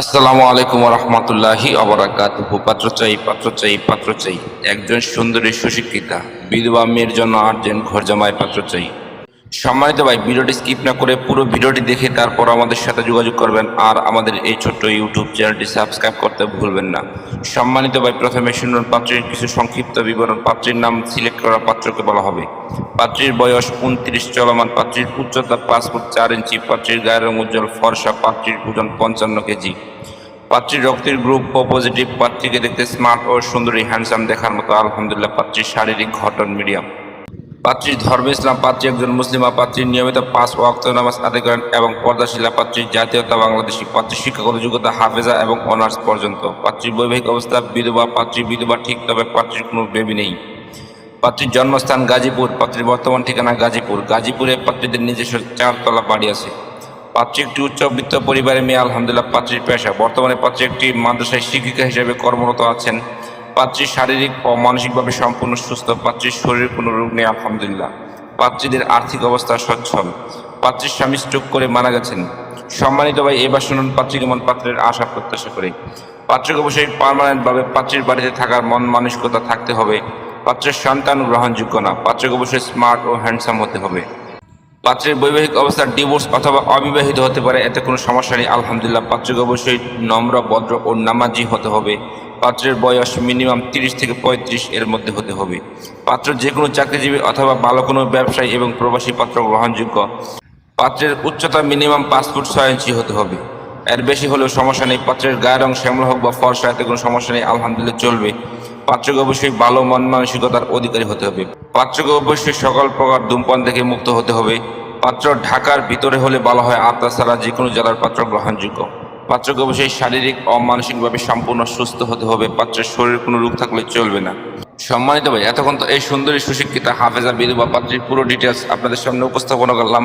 আসসালামু আলাইকুম রহমতুল্লাহি অবরাকাত পাত্র চাই পাত্র চাই পাত্র চাই। একজন সুন্দরী সুশিক্ষিতা, বিধবা মেয়ের জন্য আটজন ঘর জামায় পাত্র চাই। সম্মানিত ভাই, ভিডিওটি স্কিপ না করে পুরো ভিডিওটি দেখে তারপর আমাদের সাথে যোগাযোগ করবেন আর আমাদের এই ছোট্ট ইউটিউব চ্যানেলটি সাবস্ক্রাইব করতে ভুলবেন না। সম্মানিত ভাই, প্রথমে শুনুন পাত্রীর কিছু সংক্ষিপ্ত বিবরণ। পাত্রীর নাম সিলেক্ট করা পাত্রকে বলা হবে। পাত্রীর বয়স উনত্রিশ, চলমান পাত্রীর উচ্চতা পাঁচ ফুট চার ইঞ্চি, পাত্রীর গায়ের রং উজ্জ্বল, ফর্সা, পাত্রীর ওজন পঞ্চান্ন কেজি। পাত্রীর রক্তের গ্রুপ ও পজিটিভ পাত্রীকে দেখতে স্মার্ট ও সুন্দরী হ্যান্ডসাম দেখার মতো, আলহামদুলিল্লাহ, পাত্রীর শারীরিক ঘটন মিডিয়াম পাত্রীর ধর্ম ইসলাম, পাত্রী একজন মুসলিমা পাত্রীর নিয়মিত পাঁচ ওয়াক্ত নামাজ আদায় করেন এবং পর্দাশীলা পাত্রীর জাতীয়তা বাংলাদেশী পাত্রীর শিক্ষাগত যোগ্যতা হাফেজা এবং অনার্স পর্যন্ত। পাত্রীর বৈবাহিক অবস্থা বিধবা, পাত্রী বিধবা ঠিক তবে পাত্রীর কোনো বেবি নেই। পাত্রীর জন্মস্থান গাজীপুর, পাত্রীর বর্তমান ঠিকানা গাজীপুর। গাজীপুরে পাত্রীদের নিজস্ব চারতলা বাড়ি আছে। পাত্রী একটি উচ্চবিত্ত পরিবারের মেয়ে, আলহামদুলিল্লাহ, পাত্রীর পেশা। বর্তমানে পাত্রী একটি মাদ্রাসায় শিক্ষিকা হিসেবে কর্মরত আছেন। পাত্রী শারীরিক ও মানসিকভাবে সম্পূর্ণ সুস্থ, পাত্রীর শরীরে কোনো রোগ নেই আলহামদুলিল্লাহ। পাত্রীদের আর্থিক অবস্থা সচ্ছল। পাত্রীর স্বামী স্ট্রোক করে মারা গেছেন। সম্মানিত ভাই এবার শুনুন পাত্রী কেমন পাত্রের আশা প্রত্যাশা করে। পাত্রকে অবশ্যই পার্মানেন্টভাবে পাত্রীর বাড়িতে থাকার মন মানসিকতা থাকতে হবে। পাত্রের সন্তান গ্রহণযোগ্য না। পাত্রকে অবশ্যই স্মার্ট ও হ্যান্ডসাম হতে হবে। পাত্রের বৈবাহিক অবস্থার ডিভোর্স অথবা অবিবাহিত হতে পারে, এতে কোনো সমস্যা নেই। আলহামদুলিল্লাহ, পাত্রকে অবশ্যই নম্র, ভদ্র ও নামাজি হতে হবে। পাত্রের বয়স মিনিমাম তিরিশ থেকে পঁয়ত্রিশ এর মধ্যে হতে হবে। পাত্র যে কোনো চাকরিজীবী অথবা ভালো কোনো ব্যবসায়ী এবং প্রবাসী পাত্র গ্রহণযোগ্য। পাত্রের উচ্চতা মিনিমাম পাঁচ ফুট ছয় ইঞ্চি হতে হবে। এর বেশি হলেও সমস্যা নেই, পাত্রের গায়ের রং শ্যামল হোক বা ফর্সা, এতে কোনো সমস্যা নেই, আলহামদুলিল্লাহ চলবে। পাত্রকে অবশ্যই ভালো মন মানসিকতার অধিকারী হতে হবে। পাত্রকে অবশ্যই সকল প্রকার ধূমপান থেকে মুক্ত হতে হবে। পাত্র ঢাকার ভিতরে হলে বলা হয় আত্মা ছাড়া যে কোনো জেলার পাত্র গ্রহণযোগ্য। পাত্রকে অবশ্যই শারীরিক ও মানসিকভাবে সম্পূর্ণ সুস্থ হতে হবে। পাত্রের শরীর কোনো রোগ থাকলে চলবে না। সম্মানিত ভাই, এতক্ষণ তো এই সুন্দরী সুশিক্ষিতা হাফেজা বিধবা পাত্রীর পুরো ডিটেলস আপনাদের সামনে উপস্থাপনা করলাম।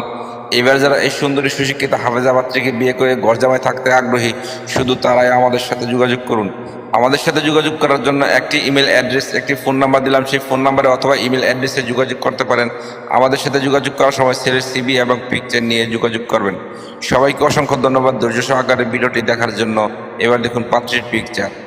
এবার যারা এই সুন্দরী সুশিক্ষিতা হাফেজা পাত্রীকে বিয়ে করে গরজামায় থাকতে আগ্রহী, শুধু তারাই আমাদের সাথে যোগাযোগ করুন। আমাদের সাথে যোগাযোগ করার জন্য একটি ইমেল অ্যাড্রেস, একটি ফোন নাম্বার দিলাম। সেই ফোন নাম্বারে অথবা ইমেল অ্যাড্রেসে যোগাযোগ করতে পারেন। আমাদের সাথে যোগাযোগ করার সময় ছেলের সিবি এবং পিকচার নিয়ে যোগাযোগ করবেন। সবাইকে অসংখ্য ধন্যবাদ ধৈর্য সহকারে ভিডিওটি দেখার জন্য। এবার দেখুন পাত্রীর পিকচার।